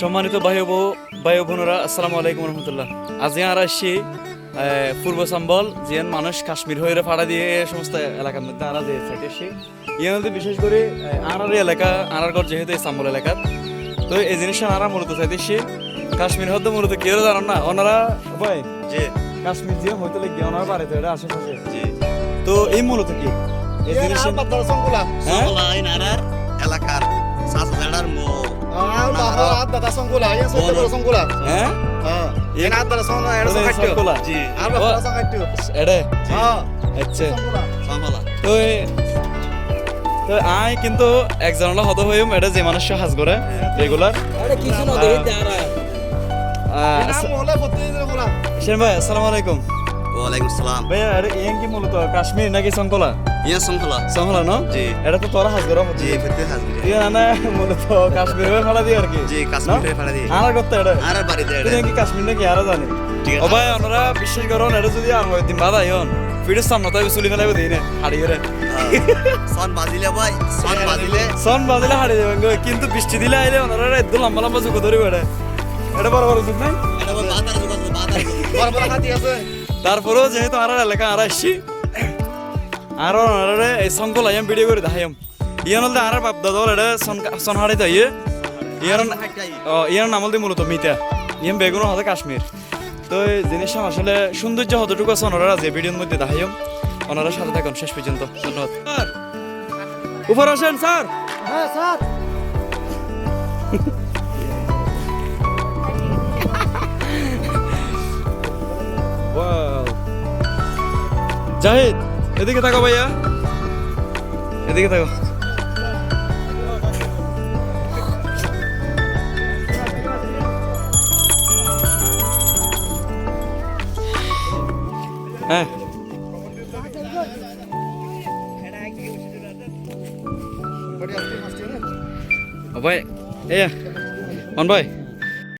সম্মানিত ভাই ও ভাই বোনেরা আসসালামু আলাইকুম রহমতুল্লাহ। আজ আর আসছি পূর্ব সম্বল জিয়ান মানুষ কাশ্মীর হয়ে ফাড়া দিয়ে এই সমস্ত এলাকার মধ্যে আরা যে সাইড এসছি ইয়ার মধ্যে বিশেষ করে আনার এলাকা আনারগড় যেহেতু এই সম্বল এলাকা তো এই জিনিসটা আরা মূলত চাইতে এসছি কাশ্মীর হতে মূলত কেউ জানান না। ওনারা ভাই জি। কাশ্মীর যে হয়তো লেগে ওনার বাড়িতে এটা আশেপাশে জি। তো এই মূলত কি? এই জিনিস হ্যাঁ? সবলা এই হ্যাঁ। জি। এডে। আচ্ছা। তো তো আই কিন্তু একজনলা হত হইম এটা যে মানুষ হাজ করে রেগুলার সেন ভাই আসসালামু আলাইকুম। ওয়ালাইকুম ভাইয়া এটা কি মূলত কাশ্মীর নাকি সংকলা? ইয়া সংখলা সংকলা ন? জি। এটা তো তোরা হাজ করে জি ফিরতে হাজরি ইয়া না মূলত কাশ্মীর হয়ে ফেলা দিয়ে আর কি। জি কাশ্মীরে ফাড়া দিয়ে। আর করতে এটা। আর বাড়িতে তুই কি কাশ্মীর নাকি আরও জানি। ঠিক আছে। ভাই ওনারা বিশ্বাস করুন এটা যদি আর হয় দিন বাদা ইয়ন ফিরের সামনে তাই চুলি দিই না হাড়ি করে। সন বাজিলে ভাই সন বাজিলে। সন বাজলে হাড়ি দেবেন গো কিন্তু বৃষ্টি দিলে আইলে ওনারা একদম লম্বা লম্বা চুকো ধরিব এটা। এটা বড় বড় এটা বল বাতার জুগাত বাতার তারপরেও যেহেতু আর এলাকা আর আসছি আর এই সংকল আইম ভিডিও করে দেখাইম ইয়ান হলতে আর বাপ দাদা এটা সন সন হাড়ি তো ইয়ে ইয়ার ইয়ার নাম হলতে মূলত মিতা ইয়াম বেগুন হতে কাশ্মীর তো এই জিনিসটা আসলে সৌন্দর্য হতটুকু আছে ওনারা যে ভিডিওর মধ্যে দেখাইম ওনারা সাথে থাকুন শেষ পর্যন্ত ধন্যবাদ উপর আসেন স্যার Wow. জাহিদ এদিকে থাকো ভাইয়া। এদিকে থাকো। হ্যাঁ। ভাই এ মন ভাই